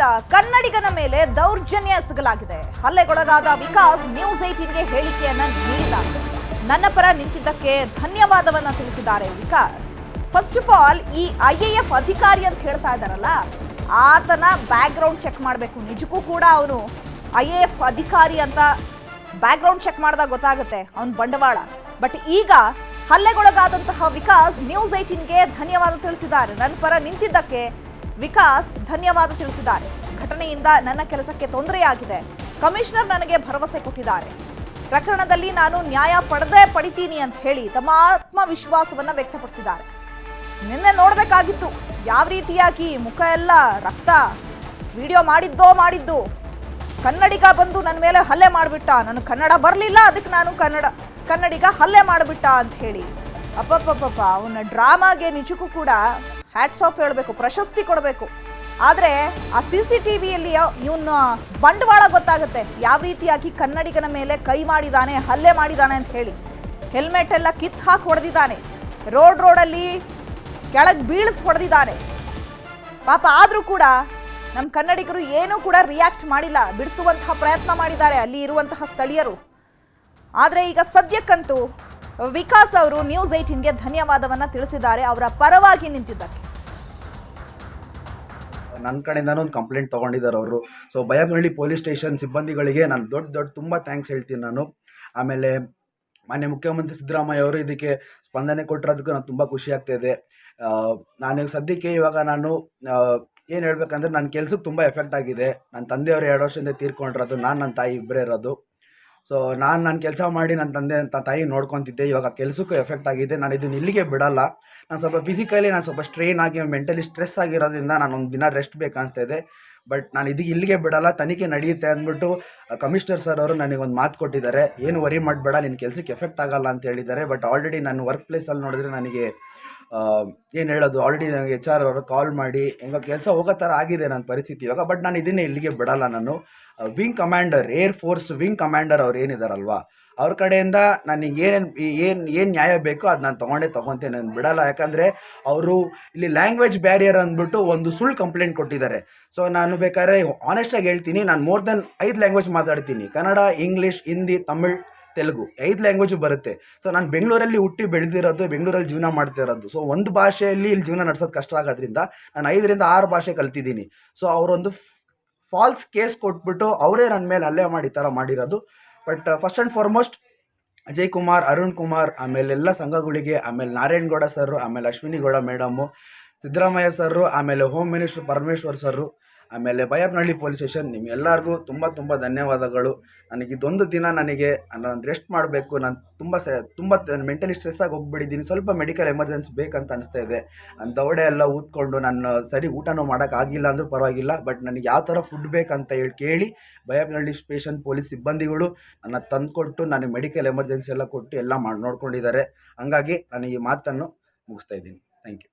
ಕಡೆಯಿಂದ ಕನ್ನಡಿಗನ ಮೇಲೆ ದೌರ್ಜನ್ಯ ಎಸಗಲಾಗಿದೆ ಹಲ್ಲೆಗೊಳಗಾದ ವಿಕಾಸ್ ನ್ಯೂಸ್ ಏಟೀನ್ಗೆ ಹೇಳಿಕೆಯನ್ನ ನೀಡಿದ್ದಾರೆ. ನನ್ನ ಪರ ನಿಂತಿದ್ದಕ್ಕೆ ಧನ್ಯವಾದವನ್ನ ತಿಳಿಸಿದ್ದಾರೆ ವಿಕಾಸ್. ಫಸ್ಟ್ ಆಫ್ ಆಲ್ ಈ ಐ ಎ ಎಫ್ ಅಧಿಕಾರಿ ಅಂತ ಹೇಳ್ತಾ ಇದ್ದಾರಲ್ಲ, ಆತನ ಬ್ಯಾಕ್ ಗ್ರೌಂಡ್ ಚೆಕ್ ಮಾಡಬೇಕು. ನಿಜಕ್ಕೂ ಕೂಡ ಅವನು ಐ ಎ ಎಫ್ ಅಧಿಕಾರಿ ಅಂತ ಬ್ಯಾಕ್ ಗ್ರೌಂಡ್ ಚೆಕ್ ಮಾಡಿದಾಗ ಗೊತ್ತಾಗುತ್ತೆ, ಅವನ ಬಂಡವಾಳ. ಬಟ್ ಈಗ ಹಲ್ಲೆಗೊಳಗಾದಂತಹ ವಿಕಾಸ್ ನ್ಯೂಸ್ ಏಟೀನ್ಗೆ ಧನ್ಯವಾದ ತಿಳಿಸಿದ್ದಾರೆ. ನನ್ನ ಪರ ನಿಂತಿದ್ದಕ್ಕೆ ವಿಕಾಸ್ ಧನ್ಯವಾದ ತಿಳಿಸಿದ್ದಾರೆ. ಘಟನೆಯಿಂದ ನನ್ನ ಕೆಲಸಕ್ಕೆ ತೊಂದರೆಯಾಗಿದೆ. ಕಮಿಷನರ್ ನನಗೆ ಭರವಸೆ ಕೊಟ್ಟಿದ್ದಾರೆ. ಪ್ರಕರಣದಲ್ಲಿ ನಾನು ನ್ಯಾಯ ಪಡೆದೇ ಪಡಿತೀನಿ ಅಂತ ಹೇಳಿ ತಮ್ಮ ಆತ್ಮವಿಶ್ವಾಸವನ್ನ ವ್ಯಕ್ತಪಡಿಸಿದ್ದಾರೆ. ನಿನ್ನೆ ನೋಡಬೇಕಾಗಿತ್ತು. ಯಾವ ರೀತಿಯಾಗಿ ಮುಖ ಎಲ್ಲ ರಕ್ತ ವಿಡಿಯೋ ಮಾಡಿದ್ದೋ ಮಾಡಿದ್ದು. ಕನ್ನಡಿಗ ಬಂದು ನನ್ನ ಮೇಲೆ ಹಲ್ಲೆ ಮಾಡಿಬಿಟ್ಟ. ನನಗೆ ಕನ್ನಡ ಬರಲಿಲ್ಲ, ಅದಕ್ಕೆ ನಾನು ಕನ್ನಡ, ಕನ್ನಡಿಗ ಹಲ್ಲೆ ಮಾಡಿಬಿಟ್ಟ ಅಂತ ಹೇಳಿ. ಅಪ್ಪಪ್ಪಪ್ಪ ಅವನ ಡ್ರಾಮಾಗೆ ನಿಜಕ್ಕೂ ಕೂಡ ಹ್ಯಾಟ್ಸ್ ಆಫ್ ಹೇಳಬೇಕು, ಪ್ರಶಸ್ತಿ ಕೊಡಬೇಕು. ಆದರೆ ಆ ಸಿ ಸಿ ಟಿ ವಿಯಲ್ಲಿ ಇವನ್ನ ಬಂಡವಾಳ ಗೊತ್ತಾಗುತ್ತೆ. ಯಾವ ರೀತಿಯಾಗಿ ಕನ್ನಡಿಗನ ಮೇಲೆ ಕೈ ಮಾಡಿದಾನೆ, ಹಲ್ಲೆ ಮಾಡಿದ್ದಾನೆ ಅಂತ ಹೇಳಿ. ಹೆಲ್ಮೆಟ್ ಎಲ್ಲ ಕಿತ್ತು ಹಾಕಿ ಹೊಡೆದಿದ್ದಾನೆ. ರೋಡ್ ರೋಡಲ್ಲಿ ಕೆಳಗೆ ಬೀಳಿಸ್ ಹೊಡೆದಿದ್ದಾನೆ. ಪಾಪ ಆದರೂ ಕೂಡ ನಮ್ಮ ಕನ್ನಡಿಗರು ಏನೂ ಕೂಡ ರಿಯಾಕ್ಟ್ ಮಾಡಿಲ್ಲ. ಬಿಡಿಸುವಂತಹ ಪ್ರಯತ್ನ ಮಾಡಿದ್ದಾರೆ ಅಲ್ಲಿ ಇರುವಂತಹ ಸ್ಥಳೀಯರು. ಆದರೆ ಈಗ ಸದ್ಯಕ್ಕಂತೂ ವಿಕಾಸ್ ಅವರು ನ್ಯೂಸ್ ಏಟೀನ್ಗೆ ಧನ್ಯವಾದವನ್ನ ತಿಳಿಸಿದ್ದಾರೆ. ಅವರ ಪರವಾಗಿ ನಿಂತಿದ್ದಕ್ಕೆ. ನನ್ನ ಕಡೆಯಿಂದನೂ ಒಂದು ಕಂಪ್ಲೇಂಟ್ ತೊಗೊಂಡಿದ್ದಾರೆ ಅವರು. ಸೊ ಬಯಪನಹಳ್ಳಿ ಪೊಲೀಸ್ ಸ್ಟೇಷನ್ ಸಿಬ್ಬಂದಿಗಳಿಗೆ ನಾನು ದೊಡ್ಡ ದೊಡ್ಡ ತುಂಬ ಥ್ಯಾಂಕ್ಸ್ ಹೇಳ್ತೀನಿ ನಾನು. ಆಮೇಲೆ ಮಾನ್ಯ ಮುಖ್ಯಮಂತ್ರಿ ಸಿದ್ದರಾಮಯ್ಯ ಅವರು ಇದಕ್ಕೆ ಸ್ಪಂದನೆ ಕೊಟ್ಟಿರೋದಕ್ಕೂ ನಾನು ತುಂಬ ಖುಷಿ ಆಗ್ತಾಯಿದೆ ನಾನು ಸದ್ಯಕ್ಕೆ ಇವಾಗ ನಾನು ಏನು ಹೇಳ್ಬೇಕಂದ್ರೆ ನನ್ನ ಕೆಲಸಕ್ಕೆ ತುಂಬ ಎಫೆಕ್ಟ್ ಆಗಿದೆ. ನನ್ನ ತಂದೆಯವರು ಎರಡು ವರ್ಷದಿಂದ ತೀರ್ಕೊಂಡಿರೋದು, ನಾನು ನನ್ನ ತಾಯಿ ಇಬ್ಬರೇ ಇರೋದು. ಸೊ ನಾನು ನನ್ನ ಕೆಲಸ ಮಾಡಿ ನನ್ನ ತಂದೆ ಅಂತ ತಾಯಿ ನೋಡ್ಕೊತಿದ್ದೆ. ಇವಾಗ ಕೆಲಸಕ್ಕೂ ಎಫೆಕ್ಟ್ ಆಗಿದೆ. ನಾನು ಇದನ್ನು ಇಲ್ಲಿಗೆ ಬಿಡಲ್ಲ. ನಾನು ಸ್ವಲ್ಪ ಫಿಸಿಕಲಿ ನಾನು ಸ್ವಲ್ಪ ಸ್ಟ್ರೈನ್ ಆಗಿ ಮೆಂಟಲಿ ಸ್ಟ್ರೆಸ್ ಆಗಿರೋದ್ರಿಂದ ನಾನು ಒಂದು ದಿನ ರೆಸ್ಟ್ ಬೇಕನ್ನಿಸ್ತಾ ಇದೆ. ಬಟ್ ನಾನು ಇದು ಇಲ್ಲಿಗೆ ಬಿಡಲ್ಲ. ತನಿಖೆ ನಡೆಯುತ್ತೆ ಅಂದ್ಬಿಟ್ಟು ಕಮಿಷನರ್ ಸರ್ ಅವರು ನನಗೆ ಒಂದು ಮಾತು ಕೊಟ್ಟಿದ್ದಾರೆ. ಏನು ವರಿ ಮಾಡಬೇಡ. ನಿನ್ನ ಕೆಲಸಕ್ಕೆ ಎಫೆಕ್ಟ್ ಆಗಲ್ಲ ಅಂತ ಹೇಳಿದ್ದಾರೆ. ಬಟ್ ಆಲ್ರೆಡಿ ನನ್ನ ವರ್ಕ್ ಪ್ಲೇಸಲ್ಲಿ ನೋಡಿದ್ರೆ ನನಗೆ ಏನು ಹೇಳೋದು? ಆಲ್ರೆಡಿ ನನಗೆ ಎಚ್ ಆರ್ ಅವರು ಕಾಲ್ ಮಾಡಿ, ಹೆಂಗೋ ಕೆಲಸ ಹೋಗೋ ಥರ ಆಗಿದೆ ನನ್ನ ಪರಿಸ್ಥಿತಿ ಇವಾಗ ಬಟ್ ನಾನು ಇದನ್ನೇ ಇಲ್ಲಿಗೆ ಬಿಡಲ್ಲ ನಾನು. Wing commander air force wing commander ಅವ್ರು ಏನಿದಾರಲ್ವಾ? ಅವ್ರ ಕಡೆಯಿಂದ ನನಗೆ ಏನೇನು, ಏನು ಏನು ನ್ಯಾಯ ಬೇಕೋ ಅದು ನಾನು ತೊಗೊಂಡೇ ತೊಗೊತೇನೆ, ನಾನು ಬಿಡಲ್ಲ. ಯಾಕಂದರೆ ಅವರು ಇಲ್ಲಿ ಲ್ಯಾಂಗ್ವೇಜ್ ಬ್ಯಾರಿಯರ್ ಅಂದ್ಬಿಟ್ಟು ಒಂದು ಸುಳ್ಳು ಕಂಪ್ಲೇಂಟ್ ಕೊಟ್ಟಿದ್ದಾರೆ. ಸೊ ನಾನು ಬೇಕಾದ್ರೆ ಆನೆಸ್ಟಾಗಿ ಹೇಳ್ತೀನಿ, ನಾನು ಮೋರ್ ದೆನ್ ಐದು ಲ್ಯಾಂಗ್ವೇಜ್ ಮಾತಾಡ್ತೀನಿ. ಕನ್ನಡ ಇಂಗ್ಲೀಷ್ ಹಿಂದಿ ತಮಿಳ್ ತೆಲುಗು, ಐದು ಲ್ಯಾಂಗ್ವೇಜು ಬರುತ್ತೆ. ಸೊ ನಾನು ಬೆಂಗಳೂರಲ್ಲಿ ಹುಟ್ಟಿ ಬೆಳೆದಿರೋದು, ಬೆಂಗಳೂರಲ್ಲಿ ಜೀವನ ಮಾಡ್ತಾ ಇರೋದು. ಸೊ ಒಂದು ಭಾಷೆಯಲ್ಲಿ ಇಲ್ಲಿ ಜೀವನ ನಡೆಸೋದು ಕಷ್ಟ ಆಗೋದ್ರಿಂದ ನಾನು ಐದರಿಂದ ಆರು ಭಾಷೆ ಕಲ್ತಿದ್ದೀನಿ. ಸೊ ಅವರೊಂದು ಫಾಲ್ಸ್ ಕೇಸ್ ಕೊಟ್ಬಿಟ್ಟು ಅವರೇ ನನ್ನ ಮೇಲೆ ಅಲ್ಲೇ ಮಾಡಿ ಥರ ಮಾಡಿರೋದು. But first and foremost Ajay Kumar Arun Kumar, ಆಮೇಲೆ ಎಲ್ಲ ಸಂಘಗಳಿಗೆ, ಆಮೇಲೆ ನಾರಾಯಣಗೌಡ ಸರ್ ಆಮೇಲೆ ಅಶ್ವಿನಿ ಗೌಡ ಮೇಡಮು, ಸಿದ್ದರಾಮಯ್ಯ ಸರ್ ಆಮೇಲೆ ಹೋಮ್ ಮಿನಿಸ್ಟರ್ ಪರಮೇಶ್ವರ್ ಸರ್ ಆಮೇಲೆ ಬೈಯಪ್ಪನಹಳ್ಳಿ ಪೊಲೀಸ್ ಸ್ಟೇಷನ್, ನಿಮ್ಮೆಲ್ಲರಿಗೂ ತುಂಬ ತುಂಬ ಧನ್ಯವಾದಗಳು. ನನಗೆ ಇದೊಂದು ದಿನ ನನಗೆ ನಾನು ರೆಸ್ಟ್ ಮಾಡಬೇಕು. ನಾನು ತುಂಬ ಸ, ತುಂಬ ಮೆಂಟಲಿ ಸ್ಟ್ರೆಸ್ಸಾಗಿ ಹೋಗ್ಬಿಟ್ಟಿದ್ದೀನಿ. ಸ್ವಲ್ಪ ಮೆಡಿಕಲ್ ಎಮರ್ಜೆನ್ಸಿ ಬೇಕಂತ ಅನಿಸ್ತಾ ಇದೆ. ನನ್ನ ದವಡೆ ಎಲ್ಲ ಊದ್ಕೊಂಡು ನಾನು ಸರಿ ಊಟನೂ ಮಾಡೋಕ್ಕಾಗಿಲ್ಲ ಅಂದರೂ ಪರವಾಗಿಲ್ಲ. ಬಟ್ ನನಗೆ ಯಾವ ಥರ ಫುಡ್ ಬೇಕಂತ ಹೇಳಿ, ಕೇಳಿ ಬೈಯಪ್ಪನಹಳ್ಳಿ ಸ್ಟೇಷನ್ ಪೊಲೀಸ್ ಸಿಬ್ಬಂದಿಗಳು ನನ್ನ ತಂದುಕೊಟ್ಟು ನನಗೆ ಮೆಡಿಕಲ್ ಎಮರ್ಜೆನ್ಸಿ ಎಲ್ಲ ಕೊಟ್ಟು ಎಲ್ಲ ಮಾಡಿ, ನೋಡ್ಕೊಂಡಿದ್ದಾರೆ. ಹಂಗಾಗಿ ನಾನು ಈ ಮಾತನ್ನು ಮುಗಿಸ್ತಾ ಇದ್ದೀನಿ. ಥ್ಯಾಂಕ್ ಯು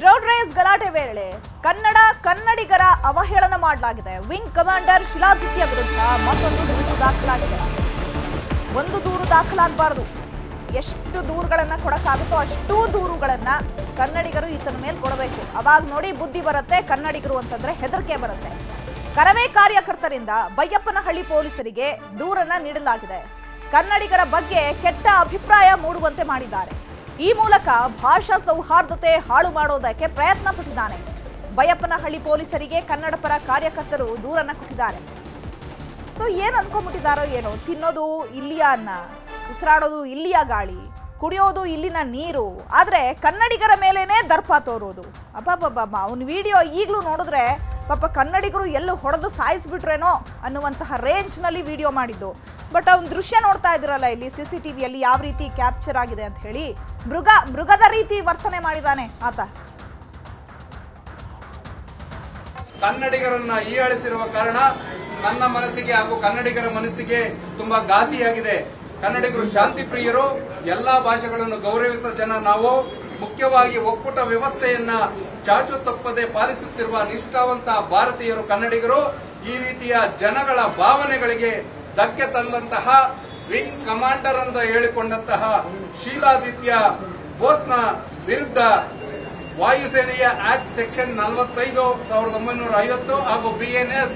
ರೋಡ್ ರೇಸ್ ಗಲಾಟೆ ವೇಳೆ ಕನ್ನಡ ಕನ್ನಡಿಗರ ಅವಹೇಳನ ಮಾಡಲಾಗಿದೆ. ವಿಂಗ್ ಕಮಾಂಡರ್ ಶಿಲಾದಿತ್ಯ ವಿರುದ್ಧ ಮತ್ತೊಂದು ದೂರು ದಾಖಲಾಗಿದೆ. ಒಂದು ದೂರು ದಾಖಲಾಗಬಾರದು. ಎಷ್ಟು ದೂರುಗಳನ್ನ ಕೊಡಕ್ಕಾಗುತ್ತೋ ಅಷ್ಟೂ ದೂರುಗಳನ್ನ ಕನ್ನಡಿಗರು ಈತನ ಮೇಲೆ ಕೊಡಬೇಕು. ಅವಾಗ ನೋಡಿ ಬುದ್ಧಿ ಬರುತ್ತೆ, ಕನ್ನಡಿಗರು ಅಂತಂದ್ರೆ ಹೆದರಿಕೆ ಬರುತ್ತೆ. ಕರವೇ ಕಾರ್ಯಕರ್ತರಿಂದ ಬೈಯಪ್ಪನಹಳ್ಳಿ ಪೊಲೀಸರಿಗೆ ದೂರನ್ನ ನೀಡಲಾಗಿದೆ. ಕನ್ನಡಿಗರ ಬಗ್ಗೆ ಕೆಟ್ಟ ಅಭಿಪ್ರಾಯ ಮೂಡುವಂತೆ ಮಾಡಿದ್ದಾರೆ. ಈ ಮೂಲಕ ಭಾಷಾ ಸೌಹಾರ್ದತೆ ಹಾಳು ಮಾಡೋದಕ್ಕೆ ಪ್ರಯತ್ನ ಪಟ್ಟಿದ್ದಾನೆ. ಬೈಯಪ್ಪನಹಳ್ಳಿ ಪೊಲೀಸರಿಗೆ ಕನ್ನಡ ಪರ ಕಾರ್ಯಕರ್ತರು ದೂರನ್ನ ಕೊಟ್ಟಿದ್ದಾರೆ. ಸೊ, ಏನ್ ಅನ್ಕೊಂಡ್ಬಿಟ್ಟಿದ್ದಾರೋ ಏನೋ? ತಿನ್ನೋದು ಇಲ್ಲಿಯ ಅನ್ನ, ಉಸಿರಾಡೋದು ಇಲ್ಲಿಯ ಗಾಳಿ, ಕುಡಿಯೋದು ಇಲ್ಲಿನ ನೀರು, ಆದ್ರೆ ಕನ್ನಡಿಗರ ಮೇಲೇನೆ ದರ್ಪ ತೋರೋದು. ಅಬ್ಬಬ್ಬಬ್ಬ, ಅವನ ವಿಡಿಯೋ ಈಗಲೂ ನೋಡಿದ್ರೆ ಪಾಪ ಕನ್ನಡಿಗರು ಎಲ್ಲೂ ಹೊಡೆದು ಸಾಯಿಸ್ಬಿಟ್ರೇನೋ ಅನ್ನುವಂತಹ ರೇಂಜ್ನಲ್ಲಿ ವಿಡಿಯೋ ಮಾಡಿದ್ದು. ಬಟ್ ಅವ್ನ ದೃಶ್ಯ ನೋಡ್ತಾ ಇದ್ರಲ್ಲ ಇಲ್ಲಿ ಸಿ ಸಿ ಟಿವಿಯಲ್ಲಿ ಯಾವ ರೀತಿ ಕ್ಯಾಪ್ಚರ್ ಆಗಿದೆ ಅಂತ ಹೇಳಿ. ಮೃಗ, ಮೃಗದ ರೀತಿ ವರ್ತನೆ ಮಾಡಿದಾನೆ ಆತ. ಕನ್ನಡಿಗರನ್ನ ಈಯಾಳಿಸಿರುವ ಕಾರಣ ನನ್ನ ಮನಸ್ಸಿಗೆ ಹಾಗೂ ಕನ್ನಡಿಗರ ಮನಸ್ಸಿಗೆ ತುಂಬಾ ಘಾಸಿಯಾಗಿದೆ. ಕನ್ನಡಿಗರು ಶಾಂತಿ ಪ್ರಿಯರು ಎಲ್ಲಾ ಭಾಷೆಗಳನ್ನು ಗೌರವಿಸುವ ಜನ ನಾವು. ಮುಖ್ಯವಾಗಿ ಒಕ್ಕೂಟ ವ್ಯವಸ್ಥೆಯನ್ನ ಚಾಚು ತಪ್ಪದೆ ಪಾಲಿಸುತ್ತಿರುವ ನಿಷ್ಠಾವಂತ ಭಾರತೀಯರು ಕನ್ನಡಿಗರು ಈ ರೀತಿಯ ಜನಗಳ ಭಾವನೆಗಳಿಗೆ ಧಕ್ಕೆ ತಂದಂತಹ ವಿಂಗ್ ಕಮಾಂಡರ್ ಅಂತ ಹೇಳಿಕೊಂಡಂತಹ ಶೀಲಾದಿತ್ಯ ಬೋಸ್ನ ವಿರುದ್ಧ ವಾಯುಸೇನೆಯ ಆಕ್ಟ್ ಸೆಕ್ಷನ್ ನಲವತ್ತೈದು, ಸಾವಿರದ ಒಂಬೈನೂರ ಐವತ್ತು ಹಾಗೂ ಬಿಎನ್ಎಸ್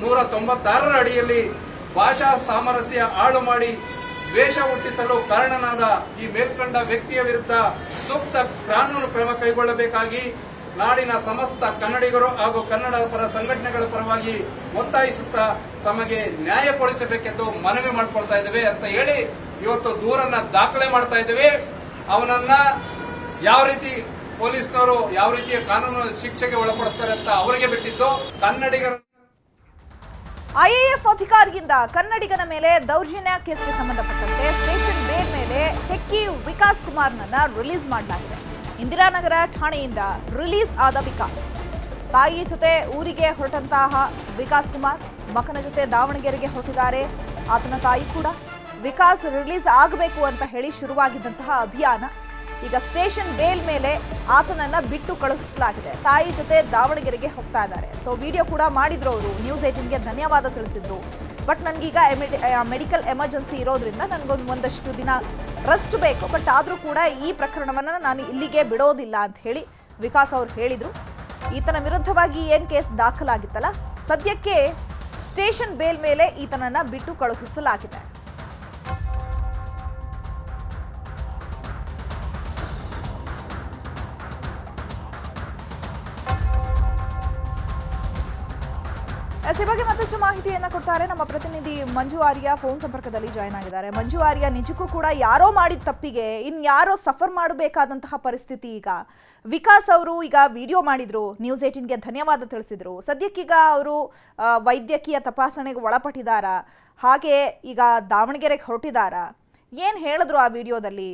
ನೂರ ತೊಂಬತ್ತಾರರ ಅಡಿಯಲ್ಲಿ ಭಾಷಾ ಸಾಮರಸ್ಯ ಹಾಳು ಮಾಡಿ ದ್ವೇಷ ಹುಟ್ಟಿಸಲು ಕಾರಣನಾದ ಈ ಮೇಲ್ಕಂಡ ವ್ಯಕ್ತಿಯ ವಿರುದ್ಧ ಸೂಕ್ತ ಕಾನೂನು ಕ್ರಮ ಕೈಗೊಳ್ಳಬೇಕಾಗಿ ನಾಡಿನ ಸಮಸ್ತ ಕನ್ನಡಿಗರು ಹಾಗೂ ಕನ್ನಡ ಪರ ಸಂಘಟನೆಗಳ ಪರವಾಗಿ ಒತ್ತಾಯಿಸುತ್ತಾ ತಮಗೆ ನ್ಯಾಯ ಕೊಡಿಸಬೇಕೆಂದು ಮನವಿ ಮಾಡಿಕೊಳ್ತಾ ಇದ್ದೇವೆ ಅಂತ ಹೇಳಿ ಇವತ್ತು ದೂರನ್ನ ದಾಖಲೆ ಮಾಡ್ತಾ ಇದ್ದೇವೆ. ಅವನನ್ನ ಯಾವ ರೀತಿ ಪೊಲೀಸ್ನವರು ಯಾವ ರೀತಿಯ ಕಾನೂನು ಶಿಕ್ಷೆಗೆ ಒಳಪಡಿಸ್ತಾರೆ ಅಂತ ಅವರಿಗೆ ಬಿಟ್ಟಿದ್ದು. ಕನ್ನಡಿಗರ ಐಎಎಫ್ ಅಧಿಕಾರಿಯಿಂದ ಕನ್ನಡಿಗನ ಮೇಲೆ ದೌರ್ಜನ್ಯ ಕೇಸ್ಗೆ ಸಂಬಂಧಪಟ್ಟಂತೆ ಸ್ಟೇಷನ್ ಬೇಲ್ ಮೇಲೆ ಹೆಕ್ಕಿ ವಿಕಾಸ್ ಕುಮಾರ್ನನ್ನ ರಿಲೀಸ್ ಮಾಡಲಾಗಿದೆ. ಇಂದಿರಾನಗರ ಠಾಣೆಯಿಂದ ರಿಲೀಸ್ ಆದ ವಿಕಾಸ್. ತಾಯಿ ಜೊತೆ ಊರಿಗೆ ಹೊರಟಂತಹ ವಿಕಾಸ್ ಕುಮಾರ್ ಮಕನ ಜೊತೆ ದಾವಣಗೆರೆಗೆ ಹೊರಟಿದ್ದಾರೆ. ಆತನ ತಾಯಿ ಕೂಡ ವಿಕಾಸ್ ರಿಲೀಸ್ ಆಗಬೇಕು ಅಂತ ಹೇಳಿ ಶುರುವಾಗಿದ್ದಂತಹ ಅಭಿಯಾನ. ಈಗ ಸ್ಟೇಷನ್ ಬೇಲ್ ಮೇಲೆ ಆತನನ್ನ ಬಿಟ್ಟು ಕಳುಹಿಸಲಾಗಿದೆ. ತಾಯಿ ಜೊತೆ ದಾವಣಗೆರೆಗೆ ಹೋಗ್ತಾ ಇದ್ದಾರೆ. ಸೊ ವಿಡಿಯೋ ಕೂಡ ಮಾಡಿದ್ರು ಅವರು. ನ್ಯೂಸ್ ಏಟಿನ್ಗೆ ಧನ್ಯವಾದ ತಿಳಿಸಿದ್ರು. ಬಟ್ ನನಗೀಗ ಮೆಡಿಕಲ್ ಎಮರ್ಜೆನ್ಸಿ ಇರೋದ್ರಿಂದ ನನಗೊಂದು ಒಂದಷ್ಟು ದಿನ ರೆಸ್ಟ್ ಬೇಕು. ಬಟ್ ಆದರೂ ಕೂಡ ಈ ಪ್ರಕರಣವನ್ನು ನಾನು ಇಲ್ಲಿಗೆ ಬಿಡೋದಿಲ್ಲ ಅಂತ ಹೇಳಿ ವಿಕಾಸ್ ಅವರು ಹೇಳಿದರು. ಈತನ ವಿರುದ್ಧವಾಗಿ ಏನು ಕೇಸ್ ದಾಖಲಾಗಿತ್ತಲ್ಲ, ಸದ್ಯಕ್ಕೆ ಸ್ಟೇಷನ್ ಬೇಲ್ ಮೇಲೆ ಈತನನ್ನ ಬಿಟ್ಟು ಕಳುಹಿಸಲಾಗಿದೆ. ಈ ಬಗ್ಗೆ ಮತ್ತಷ್ಟು ಮಾಹಿತಿಯನ್ನ ಕೊಡ್ತಾರೆ. ನಮ್ಮ ಪ್ರತಿನಿಧಿ ಮಂಜು ಆರ್ಯ ಫೋನ್ ಸಂಪರ್ಕದಲ್ಲಿ ಜಾಯ್ನ್ ಆಗಿದ್ದಾರೆ. ಮಂಜು ಆರ್ಯ, ನಿಜಕ್ಕೂ ಕೂಡ ಯಾರೋ ಮಾಡಿದ ತಪ್ಪಿಗೆ ಇನ್ ಯಾರೋ ಸಫರ್ ಮಾಡಬೇಕಾದಂತಹ ಪರಿಸ್ಥಿತಿ ಈಗ. ವಿಕಾಸ್ ಅವರು ಈಗ ವಿಡಿಯೋ ಮಾಡಿದ್ರು ನ್ಯೂಸ್ ಏಟಿನ್ಗೆ ಧನ್ಯವಾದ ತಿಳಿಸಿದ್ರು. ಸದ್ಯಕ್ಕೀಗ ಅವರು ವೈದ್ಯಕೀಯ ತಪಾಸಣೆಗೆ ಒಳಪಟ್ಟಿದ್ದಾರಾ? ಹಾಗೆ ಈಗ ದಾವಣಗೆರೆಗೆ ಹೊರಟಿದಾರ ಏನ್ ಹೇಳಿದ್ರು ಆ ವಿಡಿಯೋದಲ್ಲಿ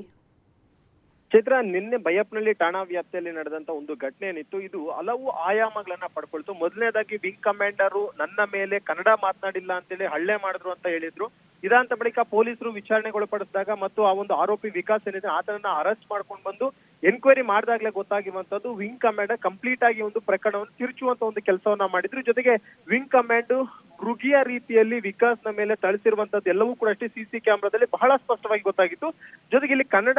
ಚೈತ್ರ ನಿನ್ನೆ ಬೈಯಪ್ನಳ್ಳಿ ಠಾಣಾ ವ್ಯಾಪ್ತಿಯಲ್ಲಿ ನಡೆದಂತ ಒಂದು ಘಟನೆ ಏನಿತ್ತು, ಇದು ಹಲವು ಆಯಾಮಗಳನ್ನ ಪಡ್ಕೊಳ್ತು. ಮೊದಲನೇದಾಗಿ ವಿಂಗ್ ಕಮಾಂಡರು ನನ್ನ ಮೇಲೆ ಕನ್ನಡ ಮಾತನಾಡಿಲ್ಲ ಅಂತೇಳಿ ಹಳ್ಳೆ ಮಾಡಿದ್ರು ಅಂತ ಹೇಳಿದ್ರು. ಇದಾಂತ ಬಳಿಕ ಪೊಲೀಸರು ವಿಚಾರಣೆಗೊಳಪಡಿಸಿದಾಗ ಮತ್ತು ಆ ಒಂದು ಆರೋಪಿ ವಿಕಾಸ್ ಏನಿದೆ, ಆತನನ್ನ ಅರೆಸ್ಟ್ ಮಾಡ್ಕೊಂಡು ಬಂದು ಎನ್ಕ್ವೈರಿ ಮಾಡಿದಾಗ್ಲೇ ಗೊತ್ತಾಗಿರುವಂತದ್ದು ವಿಂಗ್ ಕಮಾಂಡ್ ಕಂಪ್ಲೀಟ್ ಆಗಿ ಒಂದು ಪ್ರಕರಣವನ್ನು ತಿರುಚುವಂತ ಒಂದು ಕೆಲಸವನ್ನ ಮಾಡಿದ್ರು. ಜೊತೆಗೆ ವಿಂಗ್ ಕಮಾಂಡ್ ಮೃಗಿಯ ರೀತಿಯಲ್ಲಿ ವಿಕಾಸ್ನ ಮೇಲೆ ತಳಿಸಿರುವಂತದ್ದು ಎಲ್ಲವೂ ಕೂಡ ಅಷ್ಟೇ ಸಿಸಿ ಕ್ಯಾಮೆರಾದಲ್ಲಿ ಬಹಳ ಸ್ಪಷ್ಟವಾಗಿ ಗೊತ್ತಾಗಿತ್ತು. ಜೊತೆಗೆ ಇಲ್ಲಿ ಕನ್ನಡ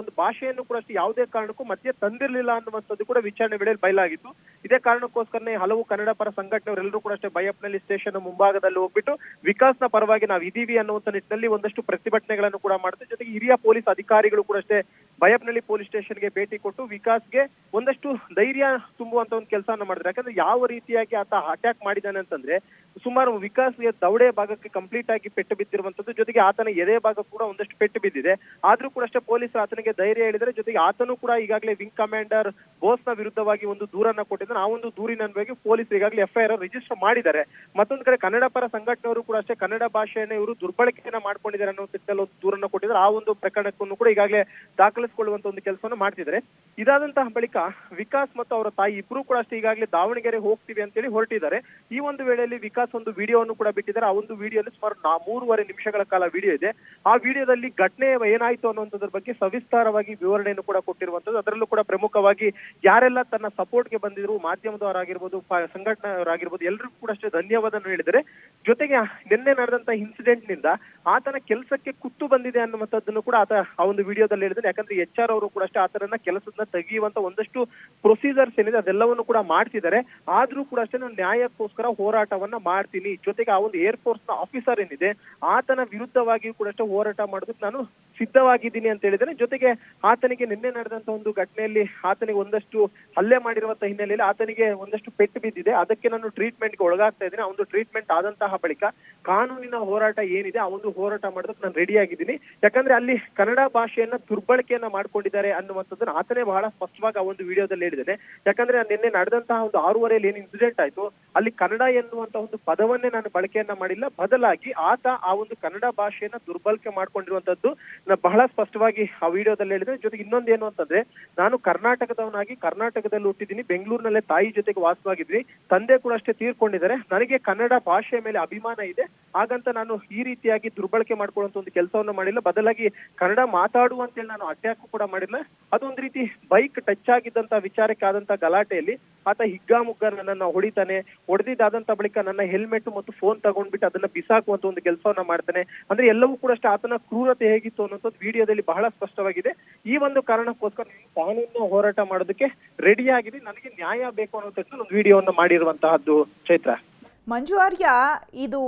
ಒಂದು ಭಾಷೆಯನ್ನು ಕೂಡ ಅಷ್ಟೇ ಯಾವುದೇ ಕಾರಣಕ್ಕೂ ಮಧ್ಯೆ ತಂದಿರಲಿಲ್ಲ ಅನ್ನುವಂಥದ್ದು ಕೂಡ ವಿಚಾರಣೆ ವೇಳೆಯಲ್ಲಿ ಬಯಲಾಗಿತ್ತು. ಇದೇ ಕಾರಣಕ್ಕೋಸ್ಕರನೇ ಹಲವು ಕನ್ನಡ ಪರ ಸಂಘಟನೆಯವರೆಲ್ಲರೂ ಕೂಡ ಅಷ್ಟೇ ಬೈಯಪ್ನಲ್ಲಿ ಸ್ಟೇಷನ್ ಮುಂಭಾಗದಲ್ಲಿ ಹೋಗ್ಬಿಟ್ಟು ವಿಕಾಸ್ನ ಪರವಾಗಿ ನಾವು ಇದೀವಿ ಅನ್ನುವಂಥ ನಿಟ್ಟಿನಲ್ಲಿ ಒಂದಷ್ಟು ಪ್ರತಿಭಟನೆಗಳನ್ನು ಕೂಡ ಮಾಡುತ್ತೆ. ಜೊತೆಗೆ ಹಿರಿಯ ಪೊಲೀಸ್ ಅಧಿಕಾರಿಗಳು ಕೂಡ ಅಷ್ಟೇ ಬಯಪ್ನಳ್ಳಿ ಪೊಲೀಸ್ ಸ್ಟೇಷನ್ಗೆ ಭೇಟಿ ಕೊಟ್ಟು ವಿಕಾಸ್ಗೆ ಒಂದಷ್ಟು ಧೈರ್ಯ ತುಂಬುವಂತ ಒಂದು ಕೆಲಸವನ್ನ ಮಾಡಿದ್ರೆ ಯಾಕಂದ್ರೆ ಯಾವ ರೀತಿಯಾಗಿ ಆತ ಅಟ್ಯಾಕ್ ಮಾಡಿದ್ದಾನೆ ಅಂತಂದ್ರೆ ಸುಮಾರು ವಿಕಾಸ್ಗೆ ದವಡೆ ಭಾಗಕ್ಕೆ ಕಂಪ್ಲೀಟ್ ಆಗಿ ಪೆಟ್ಟು ಬಿದ್ದಿರುವಂತದ್ದು ಜೊತೆಗೆ ಆತನ ಎದೆ ಭಾಗ ಕೂಡ ಒಂದಷ್ಟು ಪೆಟ್ಟು ಬಿದ್ದಿದೆ. ಆದ್ರೂ ಕೂಡ ಅಷ್ಟೇ ಪೊಲೀಸರು ಆತನಿಗೆ ಧೈರ್ಯ ಹೇಳಿದ್ರೆ ಜೊತೆಗೆ ಆತನು ಕೂಡ ಈಗಾಗಲೇ ವಿಂಗ್ ಕಮಾಂಡರ್ ಬೋಸ್ನ ವಿರುದ್ಧವಾಗಿ ಒಂದು ದೂರನ್ನ ಕೊಟ್ಟಿದ್ದಾನೆ. ಆ ಒಂದು ದೂರಿನ ಅನ್ವಯವಾಗಿ ಪೊಲೀಸರು ಈಗಾಗಲೇ ಎಫ್ಐಆರ್ ರಿಜಿಸ್ಟರ್ ಮಾಡಿದ್ದಾರೆ. ಮತ್ತೊಂದು ಕಡೆ ಕನ್ನಡ ಪರ ಸಂಘಟನೆಯವರು ಕೂಡ ಅಷ್ಟೇ ಕನ್ನಡ ಭಾಷೆಯನ್ನ ಇವರು ದುರ್ಬಳಕೆಯನ್ನ ಮಾಡ್ಕೊಂಡಿದ್ದಾರೆ ಅನ್ನೋ ಒಂದು ದೂರನ್ನ ಕೊಟ್ಟಿದ್ದಾರೆ. ಆ ಒಂದು ಪ್ರಕರಣಕ್ಕೂ ಕೂಡ ಈಗಾಗಲೇ ದಾಖಲಿಸಿಕೊಳ್ಳುವಂತ ಒಂದು ಕೆಲಸವನ್ನು ಮಾಡ್ತಿದ್ದಾರೆ. ಇದಾದಂತಹ ಬಳಿಕ ವಿಕಾಸ್ ಮತ್ತು ಅವರ ತಾಯಿ ಇಬ್ರು ಕೂಡ ಅಷ್ಟೇ ಈಗಾಗಲೇ ದಾವಣಗೆರೆ ಹೋಗ್ತೀವಿ ಅಂತೇಳಿ ಹೊರಟಿದ್ದಾರೆ. ಈ ಒಂದು ವೇಳೆಯಲ್ಲಿ ವಿಕಾಸ್ ಒಂದು ವಿಡಿಯೋವನ್ನು ಕೂಡ ಬಿಟ್ಟಿದ್ದಾರೆ. ಆ ಒಂದು ವಿಡಿಯೋಲಿ ಸುಮಾರು ಮೂರುವರೆ ನಿಮಿಷಗಳ ಕಾಲ ವಿಡಿಯೋ ಇದೆ. ಆ ವಿಡಿಯೋದಲ್ಲಿ ಘಟನೆ ಏನಾಯ್ತು ಅನ್ನುವಂಥದ್ರ ಬಗ್ಗೆ ಸವಿಸ್ತಾರವಾಗಿ ವಿವರಣೆಯನ್ನು ಕೂಡ ಕೊಟ್ಟಿರುವಂತದ್ದು ಅದರಲ್ಲೂ ಕೂಡ ಪ್ರಮುಖವಾಗಿ ಯಾರೆಲ್ಲ ತನ್ನ ಸಪೋರ್ಟ್ಗೆ ಬಂದಿದ್ರು, ಮಾಧ್ಯಮದವರಾಗಿರ್ಬೋದು ಸಂಘಟನೆಯವರಾಗಿರ್ಬೋದು ಎಲ್ಲರಿಗೂ ಕೂಡ ಅಷ್ಟೇ ಧನ್ಯವಾದ ಹೇಳಿದರೆ ಜೊತೆಗೆ ನಿನ್ನೆ ನಡೆದಂತ ಇನ್ಸಿಡೆಂಟ್ ನಿಂದ ಆತನ ಕೆಲಸಕ್ಕೆ ಕುತ್ತು ಬಂದಿದೆ ಅನ್ನುವಂಥದ್ದನ್ನು ಕೂಡ ಆತ ಆ ಒಂದು ವಿಡಿಯೋದಲ್ಲಿ ಹೇಳಿದ್ರೆ ಯಾಕಂದ್ರೆ ಎಚ್ ಆರ್ ಅವರು ಕೂಡ ಅಷ್ಟೇ ಆತನನ್ನ ಕೆಲಸದಿಂದ ತೆಗೆಯುವಂತ ಒಂದಷ್ಟು ಪ್ರೊಸೀಜರ್ಸ್ ಏನಿದೆ ಅದೆಲ್ಲವನ್ನು ಕೂಡ ಮಾಡ್ತಿದ್ದಾರೆ. ಆದ್ರೂ ಕೂಡ ಅಷ್ಟೇ ನಾನು ನ್ಯಾಯಕ್ಕೋಸ್ಕರ ಹೋರಾಟವನ್ನ ಮಾಡ್ತೀನಿ. ಜೊತೆಗೆ ಆ ಒಂದು ಏರ್ ಫೋರ್ಸ್ನ ಆಫೀಸರ್ ಏನಿದೆ, ಆತನ ವಿರುದ್ಧವಾಗಿಯೂ ಕೂಡ ಅಷ್ಟೇ ಹೋರಾಟ ಮಾಡೋದಕ್ಕೆ ನಾನು ಸಿದ್ಧವಾಗಿದ್ದೀನಿ ಅಂತ ಹೇಳಿದ್ರೆ ಜೊತೆಗೆ ಆತನಿಗೆ ನಿನ್ನೆ ನಡೆದಂತ ಒಂದು ಘಟನೆಯಲ್ಲಿ ಆತನಿಗೆ ಒಂದಷ್ಟು ಹಲ್ಲೆ ಮಾಡಿರುವಂತ ಹಿನ್ನೆಲೆಯಲ್ಲಿ ಆತನಿಗೆ ಒಂದಷ್ಟು ಪೆಟ್ಟು ಬಿದ್ದಿದೆ. ಅದಕ್ಕೆ ನಾನು ಟ್ರೀಟ್ಮೆಂಟ್ಗೆ ಒಳಗಾಗ್ತಾ ಇದ್ದೀನಿ. ಆ ಒಂದು ಟ್ರೀಟ್ಮೆಂಟ್ ಆದಂತಹ ಬಳಿಕ ಕಾನೂನಿನ ಹೋರಾಟ ಏನಿದೆ, ಆ ಒಂದು ಹೋರಾಟ ಮಾಡೋದಕ್ಕೆ ನಾನು ರೆಡಿ ಆಗಿದ್ದೀನಿ. ಯಾಕಂದ್ರೆ ಅಲ್ಲಿ ಕನ್ನಡ ಭಾಷೆಯನ್ನ ದುರ್ಬಳಕೆಯನ್ನ ಮಾಡ್ಕೊಂಡಿದ್ದಾರೆ ಅನ್ನುವಂಥದ್ದನ್ನ ಆತನೇ ಬಹಳ ಸ್ಪಷ್ಟವಾಗಿ ಆ ಒಂದು ವಿಡಿಯೋದಲ್ಲಿ ಹೇಳಿದ್ದೇನೆ. ಯಾಕಂದ್ರೆ ನಿನ್ನೆ ನಡೆದಂತಹ ಒಂದು ಆರೂವರೆಯಲ್ಲಿ ಏನು ಇನ್ಸಿಡೆಂಟ್ ಆಯ್ತು, ಅಲ್ಲಿ ಕನ್ನಡ ಎನ್ನುವಂತ ಒಂದು ಪದವನ್ನೇ ನಾನು ಬಳಕೆಯನ್ನ ಮಾಡಿಲ್ಲ. ಬದಲಾಗಿ ಆತ ಆ ಒಂದು ಕನ್ನಡ ಭಾಷೆಯನ್ನ ದುರ್ಬಳಕೆ ಮಾಡ್ಕೊಂಡಿರುವಂತದ್ದು ಬಹಳ ಸ್ಪಷ್ಟವಾಗಿ ಆ ವಿಡಿಯೋದಲ್ಲಿ ಹೇಳಿದ್ರೆ ಜೊತೆಗೆ ಇನ್ನೊಂದು ಏನು ಅಂತಂದ್ರೆ, ನಾನು ಕರ್ನಾಟಕದವನಾಗಿ ಕರ್ನಾಟಕದಲ್ಲಿ ಹುಟ್ಟಿದ್ದೀನಿ. ಬೆಂಗಳೂರಿನಲ್ಲೇ ತಾಯಿ ಜೊತೆಗೆ ವಾಸವಾಗಿದ್ವಿ ತಂದೆ ಕೂಡ ಅಷ್ಟೇ ತೀರ್ಕೊಂಡಿದ್ದಾರೆ. ನನಗೆ ಕನ್ನಡ ಭಾಷೆಯ ಮೇಲೆ ಅಭಿಮಾನ ಇದೆ. ಹಾಗಂತ ನಾನು ಈ ರೀತಿಯಾಗಿ ದುರ್ಬಳಕೆ ಮಾಡ್ಕೊಳ್ಳುವಂತ ಒಂದು ಕೆಲಸವನ್ನು ಮಾಡಿಲ್ಲ. ಬದಲಾಗಿ ಕನ್ನಡ ಮಾತಾಡುವಂತೇಳಿ ನಾನು ಅಟ್ಯಾಕ್ ಕೂಡ ಮಾಡಿಲ್ಲ. ಅದೊಂದ್ ರೀತಿ ಬೈಕ್ ಟಚ್ ಆಗಿದ್ದಂತ ವಿಚಾರಕ್ಕೆ ಆದಂತ ಗಲಾಟೆಯಲ್ಲಿ ಆತ ಹಿಗ್ಗಾಮುಗ್ಗ ನನ್ನನ್ನ ಹೊಡಿತಾನೆ, ಹೊಡೆದಿದ್ದಾದಂತ ಬಳಿಕ ನನ್ನ ಹೆಲ್ಮೆಟ್ ಮತ್ತು ಫೋನ್ ತಗೊಂಡ್ಬಿಟ್ಟು ಅದನ್ನ ಬಿಸಾಕುವಂತ ಒಂದು ಕೆಲಸವನ್ನ ಮಾಡ್ತಾನೆ. ಅಂದ್ರೆ ಎಲ್ಲವೂ ಕೂಡ ಅಷ್ಟೇ ಆತನ ಕ್ರೂರತೆ ಹೇಗಿತ್ತು ಅನ್ನೋದು ವಿಡಿಯೋದಲ್ಲಿ ಬಹಳ ಸ್ಪಷ್ಟವಾಗಿದೆ. ಈ ಒಂದು ಕಾರಣಕ್ಕೋಸ್ಕರ ನಾನು ಕಾನೂನು ಹೋರಾಟ ಮಾಡೋದಕ್ಕೆ ರೆಡಿ ಆಗಿದೆ ನನಗೆ ನ್ಯಾಯ ಬೇಕು ಅನ್ನೋ ತಕ್ಷಣ ಒಂದು ವಿಡಿಯೋವನ್ನು ಮಾಡಿರುವಂತಹದ್ದು ಚೈತ್ರ. ಮಂಜು ಆರ್ಯ, ಇದು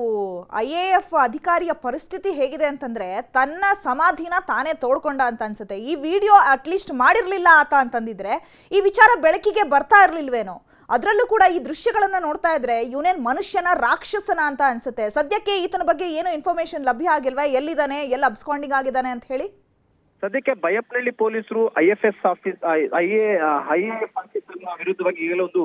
ಐ ಎ ಎಫ್ ಅಧಿಕಾರಿಯ ಪರಿಸ್ಥಿತಿ ಹೇಗಿದೆ ಅಂತಂದ್ರೆ ತನ್ನ ಸಮಾಧಿನ ತಾನೇ ತೋಡ್ಕೊಂಡ ಅಂತ ಅನ್ಸುತ್ತೆ. ಈ ವಿಡಿಯೋ ಅಟ್ಲೀಸ್ಟ್ ಮಾಡಿರ್ಲಿಲ್ಲ ಆತ ಅಂತಂದಿದ್ರೆ ಈ ವಿಚಾರ ಬೆಳಕಿಗೆ ಬರ್ತಾ ಇರ್ಲಿಲ್ವೇನೋ? ಅದರಲ್ಲೂ ಕೂಡ ಈ ದೃಶ್ಯಗಳನ್ನ ನೋಡ್ತಾ ಇದ್ರೆ ಇವನೇನ್ ಮನುಷ್ಯನ ರಾಕ್ಷಸನ ಅಂತ ಅನ್ಸುತ್ತೆ. ಸದ್ಯಕ್ಕೆ ಈತನ ಬಗ್ಗೆ ಏನು ಇನ್ಫಾರ್ಮೇಶನ್ ಲಭ್ಯ ಆಗಿಲ್ವಾ? ಎಲ್ಲಿದ್ದಾನೆ? ಎಲ್ಲ ಅಬ್ಸ್ಕಾಂಡಿಂಗ್ ಆಗಿದ್ದಾನೆ ಅಂತ ಹೇಳಿ? ಸದ್ಯಕ್ಕೆ ಬೈಯಪ್ನಹಳ್ಳಿ ಪೊಲೀಸರು I F S office, I A I A F ಆಫೀಸರ್ನ ವಿರುದ್ಧವಾಗಿ ಈಗಲೇ ಒಂದು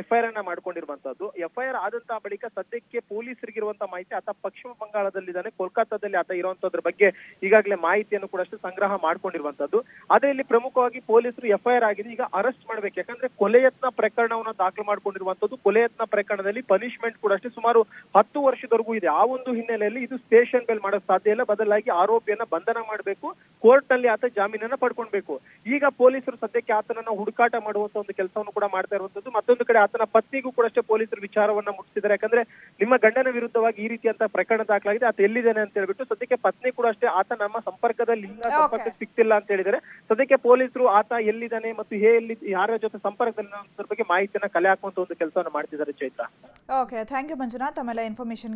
ಎಫ್ ಐ ಆರ್ ಅನ್ನ ಮಾಡ್ಕೊಂಡಿರುವಂತದ್ದು ಎಫ್ಐಆರ್ ಆದಂತಹ ಬಳಿಕ ಸದ್ಯಕ್ಕೆ ಪೊಲೀಸರಿಗಿರುವಂತಹ ಮಾಹಿತಿ ಆತ ಪಶ್ಚಿಮ ಬಂಗಾಳದಲ್ಲಿದ್ದಾನೆ. ಕೋಲ್ಕತ್ತಾದಲ್ಲಿ ಆತ ಇರುವಂತದ್ರ ಬಗ್ಗೆ ಈಗಾಗಲೇ ಮಾಹಿತಿಯನ್ನು ಕೂಡ ಅಷ್ಟು ಸಂಗ್ರಹ ಮಾಡ್ಕೊಂಡಿರುವಂತದ್ದು ಆದ್ರೆ ಇಲ್ಲಿ ಪ್ರಮುಖವಾಗಿ ಪೊಲೀಸರು ಎಫ್ಐಆರ್ ಆಗಿದೆ. ಈಗ ಅರೆಸ್ಟ್ ಮಾಡ್ಬೇಕು. ಯಾಕಂದ್ರೆ ಕೊಲೆ ಯತ್ನ ಪ್ರಕರಣವನ್ನ ದಾಖಲು ಮಾಡ್ಕೊಂಡಿರುವಂತದ್ದು ಕೊಲೆ ಯತ್ನ ಪ್ರಕರಣದಲ್ಲಿ ಪನಿಷ್ಮೆಂಟ್ ಕೂಡ ಅಷ್ಟೇ ಸುಮಾರು ಹತ್ತು ವರ್ಷದವರೆಗೂ ಇದೆ. ಆ ಒಂದು ಹಿನ್ನೆಲೆಯಲ್ಲಿ ಇದು ಸ್ಟೇಷನ್ ಬೇಲ್ ಮಾಡೋ ಸಾಧ್ಯ ಇಲ್ಲ. ಬದಲಾಗಿ ಆರೋಪಿಯನ್ನ ಬಂಧನ ಮಾಡಬೇಕು. ಕೋರ್ಟ್ನಲ್ಲಿ ಆತ ಜಾಮೀನನ್ನ ಪಡ್ಕೊಳ್ಬೇಕು. ಈಗ ಪೊಲೀಸರು ಸದ್ಯಕ್ಕೆ ಆತನನ್ನ ಹುಡುಕಾಟ ಮಾಡುವಂತ ಒಂದು ಕೆಲಸವನ್ನು ಕೂಡ ಮಾಡ್ತಾ ಇರುವಂತದ್ದು. ಮತ್ತೊಂದು ಕಡೆ ಆತನ ಪತ್ನಿಗೂ ಕೂಡ ಅಷ್ಟೇ ಪೊಲೀಸರು ವಿಚಾರವನ್ನ ಮುಟ್ಟಿಸಿದ್ದಾರೆ. ಯಾಕಂದ್ರೆ ನಿಮ್ಮ ಗಂಡನ ವಿರುದ್ಧವಾಗಿ ಈ ರೀತಿಯಂತ ಪ್ರಕರಣ ದಾಖಲಾಗಿದೆ ಆತ ಎಲ್ಲಿದ್ದಾನೆ ಅಂತ ಹೇಳ್ಬಿಟ್ಟು ಸದ್ಯಕ್ಕೆ ಪತ್ನಿ ಕೂಡ ಅಷ್ಟೇ ಆತ ನಮ್ಮ ಸಂಪರ್ಕದಲ್ಲಿ ಸಂಪರ್ಕಕ್ಕೆ ಸಿಗ್ತಿಲ್ಲ ಅಂತ ಹೇಳಿದರೆ ಸದ್ಯಕ್ಕೆ ಪೊಲೀಸರು ಆತ ಎಲ್ಲಿದ್ದಾನೆ ಮತ್ತು ಹೇ ಎಲ್ಲಿ ಯಾರ ಜೊತೆ ಸಂಪರ್ಕದಲ್ಲಿ ಬಗ್ಗೆ ಮಾಹಿತಿಯನ್ನ ಕಲೆ ಹಾಕುವಂತ ಒಂದು ಕೆಲಸವನ್ನು ಮಾಡ್ತಿದ್ದಾರೆ Chaitra. Okay thank you Manjunath. ಆಮೇಲೆ ಇನ್ಫಾರ್ಮೇಷನ್ಗೆ